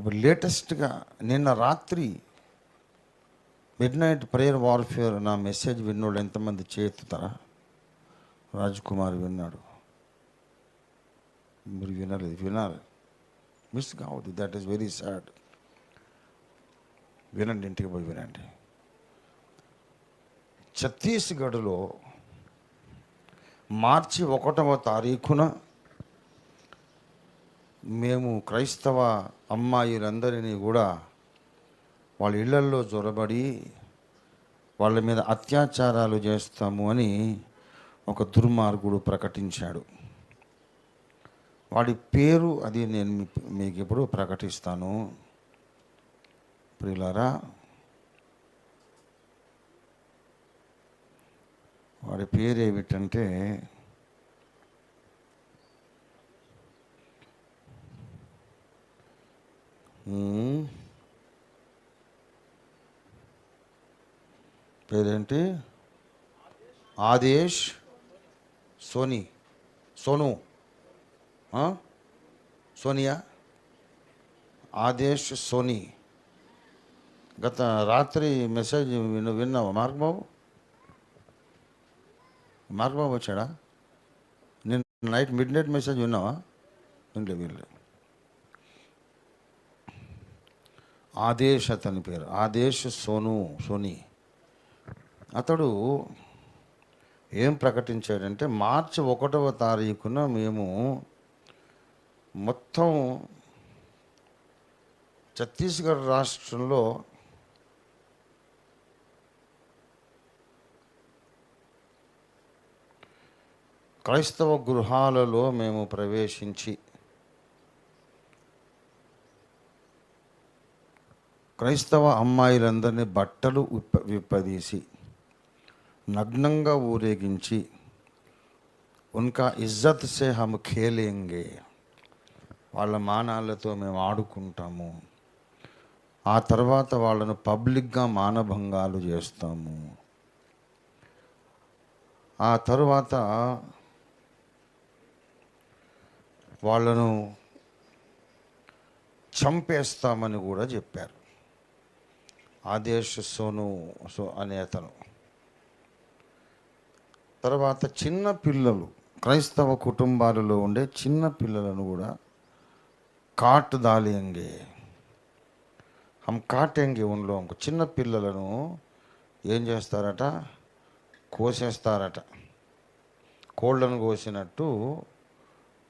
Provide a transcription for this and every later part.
ఇప్పుడు లేటెస్ట్గా నిన్న రాత్రి మిడ్ నైట్ ప్రేయర్ వార్ఫేర్ నా మెసేజ్ విన్నోడు ఎంతమంది చేతుతారా? రాజ్కుమార్ విన్నాడు. మీరు వినలేదు వినాలి. మిస్ కావద్దు దట్ ఈస్ వెరీ సాడ్ వినండి ఇంటికి పోయి వినండి. ఛత్తీస్గఢ్లో మార్చి ఒకటవ తారీఖున మేము క్రైస్తవ అమ్మాయిలందరినీ కూడా వాళ్ళ ఇళ్ళల్లో జొరబడి వాళ్ళ మీద అత్యాచారాలు చేస్తాము అని ఒక దుర్మార్గుడు ప్రకటించాడు. వాడి పేరు అది నేను మీకు ఇప్పుడు ప్రకటిస్తాను. ప్రియులారా వాడి పేరు ఏమిటంటే పేరేంటి? ఆదేశ్ సోనీ. సోను. సోనియా? ఆదేశ్ సోనీ. గత రాత్రి మెసేజ్ విను విన్నావా మార్క్ బాబు మార్క్ బాబు వచ్చాడా? నేను నైట్ మిడ్ నైట్ మెసేజ్ విన్నావా? వినలే వినలేదు. ఆదేశ్ అతని పేరు. ఆదేశ్ సోను సోనీ. అతడు ఏం ప్రకటించాడంటే మార్చి ఒకటవ తారీఖున మేము మొత్తం ఛత్తీస్గఢ్ రాష్ట్రంలో క్రైస్తవ గృహాలలో మేము ప్రవేశించి క్రైస్తవ అమ్మాయిలందరినీ బట్టలు విప్ప విప్పదీసి నగ్నంగా ఊరేగించి ఉన్కా ఇజ్జత్ సే హమ్ ఖేలేంగే వాళ్ళ మానాలతో మేము ఆడుకుంటాము. ఆ తర్వాత వాళ్ళను పబ్లిక్గా మానభంగాలు చేస్తాము. ఆ తరువాత వాళ్ళను చంపేస్తామని కూడా చెప్పారు. ఆదేశ్ సోను సో అనే అతను. తర్వాత చిన్న పిల్లలు క్రైస్తవ కుటుంబాలలో ఉండే చిన్న పిల్లలను కూడా కాట్ దాలియంగే. హమ్ కాటేంగే ఉండలో చిన్న పిల్లలను ఏం చేస్తారట? కోసేస్తారట. కోళ్ళను కోసినట్టు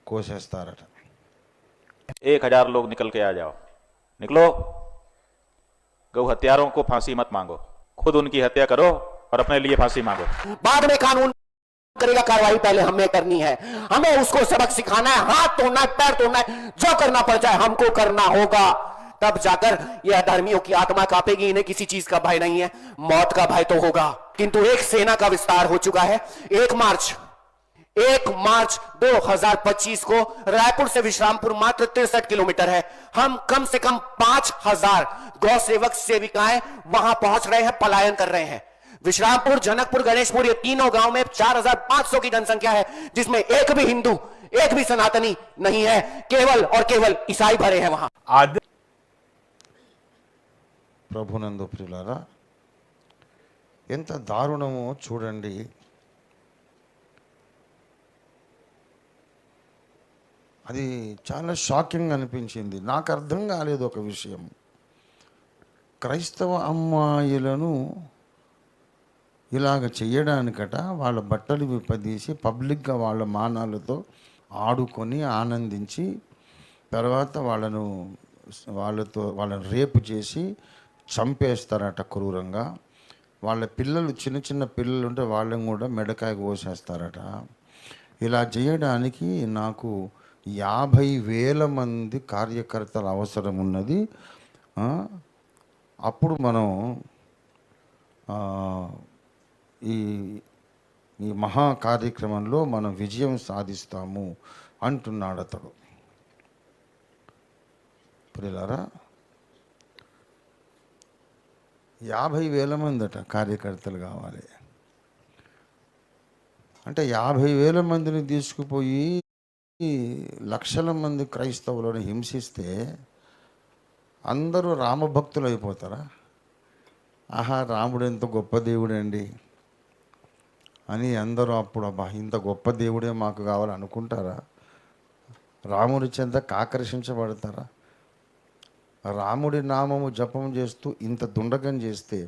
కోసేస్తారట. ఏ హజార్ నికల్కే నికల్ ఆ నికలో? गौ हत्यारों को फांसी मत मांगो। खुद उनकी हत्या करो और अपने लिए फांसी मांगो। बाद में कानून करेगा, कार्रवाई पहले हमें करनी है। हमें उसको सबक सिखाना है। हाथ तोड़ना है, पैर तोड़ना है। जो करना पड़ जाए, हमको करना होगा। तब जाकर यह धर्मियों की आत्मा कांपेगी, इन्हें किसी चीज़ का भय नहीं है। मौत का भय तो होगा। किंतु एक सेना का विस्तार हो चुका है। एक मार्च। एक मार्च 2025 को रायपुर से विश्रामपुर मात्र तिरसठ किलोमीटर है हम कम से कम पांच हजार गौ सेवक सेविकाएं वहां पहुंच रहे हैं पलायन कर रहे हैं विश्रामपुर जनकपुर गणेशपुर ये तीनों गांव में 4,500 की जनसंख्या है जिसमें एक भी हिंदू एक भी सनातनी नहीं है केवल और केवल ईसाई भरे हैं वहां आदि ప్రభునందు ప్రియులారా ఎంత దారుణమో చూడండి అది చాలా షాకింగ్ అనిపించింది. నాకు అర్థం కాలేదు ఒక విషయం. క్రైస్తవ అమ్మాయిలను ఇలాగ చేయడానికట వాళ్ళ బట్టలు విప్పదీసి పబ్లిక్గా వాళ్ళ మానాలతో ఆడుకొని ఆనందించి తర్వాత వాళ్ళను వాళ్ళతో వాళ్ళని రేపు చేసి చంపేస్తారట క్రూరంగా. వాళ్ళ పిల్లలు చిన్న చిన్న పిల్లలు ఉంటే వాళ్ళని కూడా మెడకాయ కోసేస్తారట. ఇలా చేయడానికి నాకు యాభై వేల మంది కార్యకర్తల అవసరం ఉన్నది. అప్పుడు మనం ఈ ఈ మహా కార్యక్రమంలో మనం విజయం సాధిస్తాము అంటున్నాడు అతడు. ప్రియులారా యాభై వేల మంది అట కార్యకర్తలు కావాలి. అంటే యాభై వేల మందిని తీసుకుపోయి ఈ లక్షల మంది క్రైస్తవులను హింసిస్తే అందరూ రామభక్తులు అయిపోతారా? ఆహా రాముడు ఎంత గొప్ప దేవుడండి అని అందరూ అప్పుడు అబ్బా ఇంత గొప్ప దేవుడే మాకు కావాలి అనుకుంటారా రాముడి చెంతకు ఆకర్షించబడతారా రాముడి నామము జపం చేస్తూ ఇంత దుండగం చేస్తే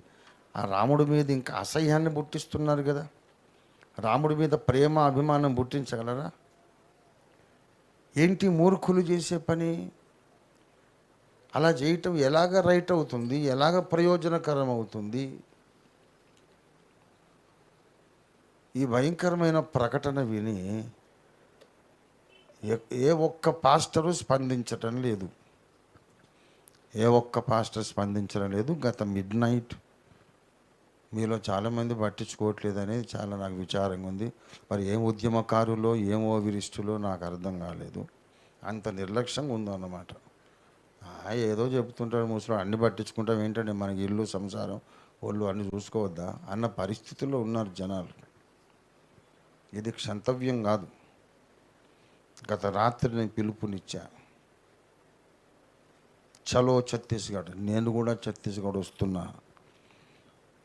ఆ రాముడి మీద ఇంకా అసహ్యాన్ని పుట్టిస్తున్నారు కదా? రాముడి మీద ప్రేమ అభిమానం పుట్టించగలరా? ఏంటి మూర్ఖులు చేసే పని? అలా చేయటం ఎలాగ రైట్ అవుతుంది? ఎలాగ ప్రయోజనకరం అవుతుంది ఈ భయంకరమైన ప్రకటన విని ఏ- ఏ ఒక్క పాస్టరు స్పందించటం లేదు. ఏ ఒక్క పాస్టర్ స్పందించడం లేదు. గత మిడ్ నైట్ మీలో చాలామంది పట్టించుకోవట్లేదని చాలా నాకు విచారంగా ఉంది. మరి ఏం ఉద్యమకారులో ఏమో విరిష్టులో నాకు అర్థం కాలేదు. అంత నిర్లక్ష్యంగా ఉందన్నమాట. ఆ, ఏదో చెబుతుంటారు ముసలు అన్ని పట్టించుకుంటాం ఏంటంటే మనకి ఇల్లు సంసారం వాళ్ళు అన్ని చూసుకోవద్దా? అన్న పరిస్థితుల్లో ఉన్నారు జనాలు. ఇది క్షంతవ్యం కాదు. గత రాత్రి నేను పిలుపునిచ్చా. చలో ఛత్తీస్గఢ్ నేను కూడా ఛత్తీస్గఢ్ వస్తున్నా.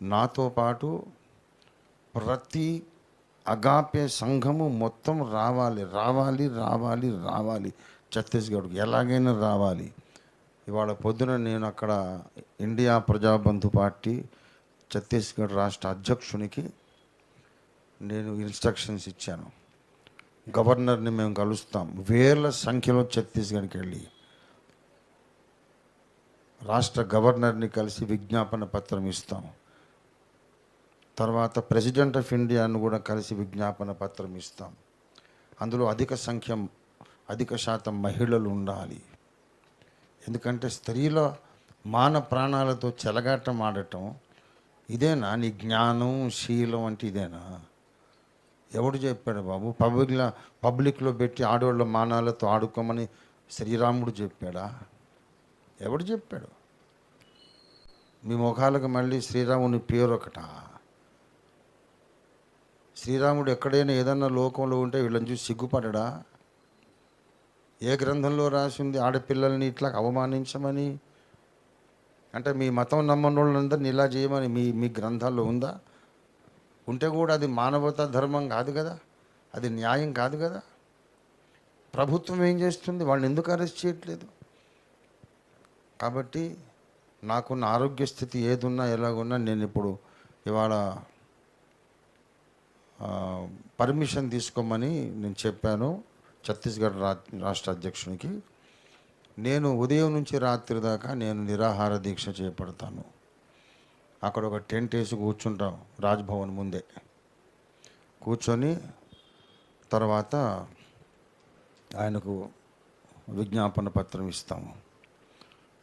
నాతో పాటు ప్రతి అగాపే సంఘము మొత్తం రావాలి రావాలి రావాలి రావాలి. ఛత్తీస్గఢ్కి ఎలాగైనా రావాలి. ఇవాళ పొద్దున నేను అక్కడ ఇండియా ప్రజాబంధు పార్టీ ఛత్తీస్గఢ్ రాష్ట్ర అధ్యక్షునికి నేను ఇన్స్ట్రక్షన్స్ ఇచ్చాను. గవర్నర్ని మేము కలుస్తాం. వేల సంఖ్యలో ఛత్తీస్గఢ్కి వెళ్ళి రాష్ట్ర గవర్నర్ని కలిసి విజ్ఞాపన పత్రం ఇస్తాము తర్వాత ప్రెసిడెంట్ ఆఫ్ ఇండియాను కూడా కలిసి విజ్ఞాపన పత్రం ఇస్తాం. అందులో అధిక సంఖ్య అధిక శాతం మహిళలు ఉండాలి. ఎందుకంటే స్త్రీల మాన ప్రాణాలతో చెలగాటం ఆడటం ఇదేనా? నీ జ్ఞానం శీలం అంటే ఇదేనా? ఎవడు చెప్పాడు బాబు? పబ్లిక్లో పబ్లిక్లో పెట్టి ఆడవాళ్ళ మానాలతో ఆడుకోమని శ్రీరాముడు చెప్పాడా? ఎవడు చెప్పాడు? మీ ముఖాలకు మళ్ళీ శ్రీరాముని పేరు ఒకట శ్రీరాముడు ఎక్కడైనా ఏదన్నా లోకంలో ఉంటే వీళ్ళని చూసి సిగ్గుపడడా? ఏ గ్రంథంలో రాసి ఉంది ఆడపిల్లల్ని ఇట్లా అవమానించమని? అంటే మీ మతం నమ్మని వాళ్ళందరినీ ఇలా చేయమని మీ మీ గ్రంథాల్లో ఉందా? ఉంటే కూడా అది మానవతా ధర్మం కాదు కదా? అది న్యాయం కాదు కదా? ప్రభుత్వం ఏం చేస్తుంది? వాళ్ళని ఎందుకు అరెస్ట్ చేయట్లేదు? కాబట్టి నాకున్న ఆరోగ్య స్థితి ఏదున్నా ఎలాగున్నా నేను ఇప్పుడు ఇవాళ పర్మిషన్ తీసుకోమని నేను చెప్పాను ఛత్తీస్గఢ్ రా రాష్ట్ర అధ్యక్షునికి. నేను ఉదయం నుంచి రాత్రి దాకా నేను నిరాహార దీక్ష చేపడతాను. అక్కడ ఒక టెంట్ వేసి కూర్చుంటాం రాజ్భవన్ ముందే. కూర్చొని తర్వాత ఆయనకు విజ్ఞాపన పత్రం ఇస్తాము.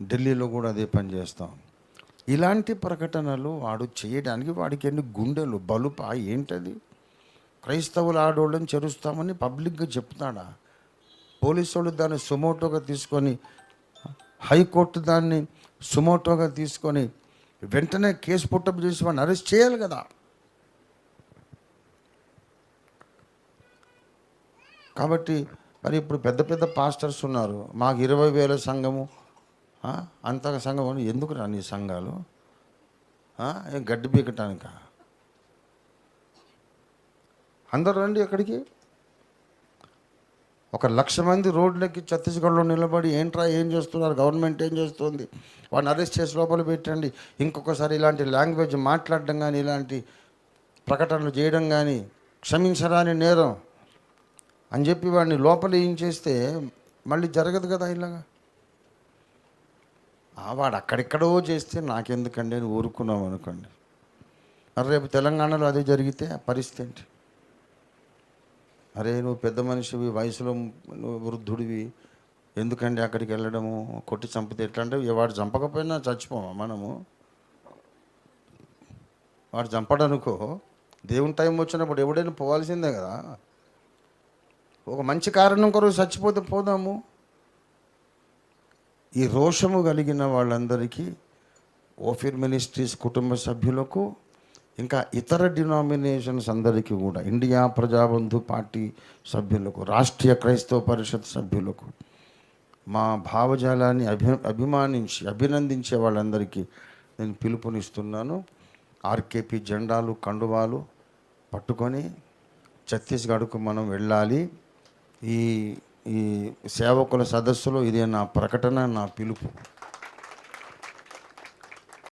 ఢిల్లీలో కూడా అదే పని చేస్తాం. ఇలాంటి ప్రకటనలు వాడు చేయడానికి వాడికి ఎన్ని గుండెలు బలుపా ఏంటది? క్రైస్తవుల ఆడవాళ్ళని చెరుస్తామని పబ్లిక్గా చెప్తాడా? పోలీసు వాళ్ళు దాన్ని సుమోటోగా తీసుకొని హైకోర్టు దాన్ని సుమోటోగా తీసుకొని వెంటనే కేసు పుట్టప్ చేసి వాడిని అరెస్ట్ చేయాలి కదా. కాబట్టి మరి ఇప్పుడు పెద్ద పెద్ద పాస్టర్స్ ఉన్నారు. మాకు ఇరవై వేల సంఘము అంతగా సంఘం అని ఎందుకు రాని సంఘాలు గడ్డి పీకటానికా? అందరు రండి ఎక్కడికి ఒక లక్ష మంది రోడ్లకి ఛత్తీస్గఢ్లో నిలబడి ఏంట్రా ఏం చేస్తున్నారు గవర్నమెంట్ ఏం చేస్తుంది? వాడిని అరెస్ట్ చేసి లోపల పెట్టండి. ఇంకొకసారి ఇలాంటి లాంగ్వేజ్ మాట్లాడడం కానీ ఇలాంటి ప్రకటనలు చేయడం కానీ క్షమించరాని నేరం అని చెప్పి వాడిని లోపల ఏం చేస్తే మళ్ళీ జరగదు కదా ఇలాగా? ఆ, వాడు అక్కడెక్కడో చేస్తే నాకెందుకండి? అని ఊరుకున్నాం అనుకోండి. మరి రేపు తెలంగాణలో అదే జరిగితే ఆ పరిస్థితి ఏంటి? అరే నువ్వు పెద్ద మనిషివి వయసులో నువ్వు వృద్ధుడివి ఎందుకండి అక్కడికి వెళ్ళడము కొట్టి చంపితే ఎట్లా అంటే వాడు చంపకపోయినా చచ్చిపోమా మనము? వాడు చంపడనుకో. దేవుని టైం వచ్చినప్పుడు ఎవడైనా పోవాల్సిందే కదా. ఒక మంచి కారణం కొరకు చచ్చిపోతే పోదాము. ఈ రోషము కలిగిన వాళ్ళందరికీ ఓఫిర్ మినిస్ట్రీస్ కుటుంబ సభ్యులకు ఇంకా ఇతర డినామినేషన్స్ అందరికీ కూడా ఇండియా ప్రజాబంధు పార్టీ సభ్యులకు రాష్ట్రీయ క్రైస్తవ పరిషత్ సభ్యులకు మా భావజాలాన్ని అభి అభిమానించి అభినందించే వాళ్ళందరికీ నేను పిలుపునిస్తున్నాను. ఆర్కేపీ జెండాలు కండువాలు పట్టుకొని ఛత్తీస్గఢ్కు మనం వెళ్ళాలి. ఈ ఈ సేవకుల సదస్సులో ఇదే నా ప్రకటన నా పిలుపు.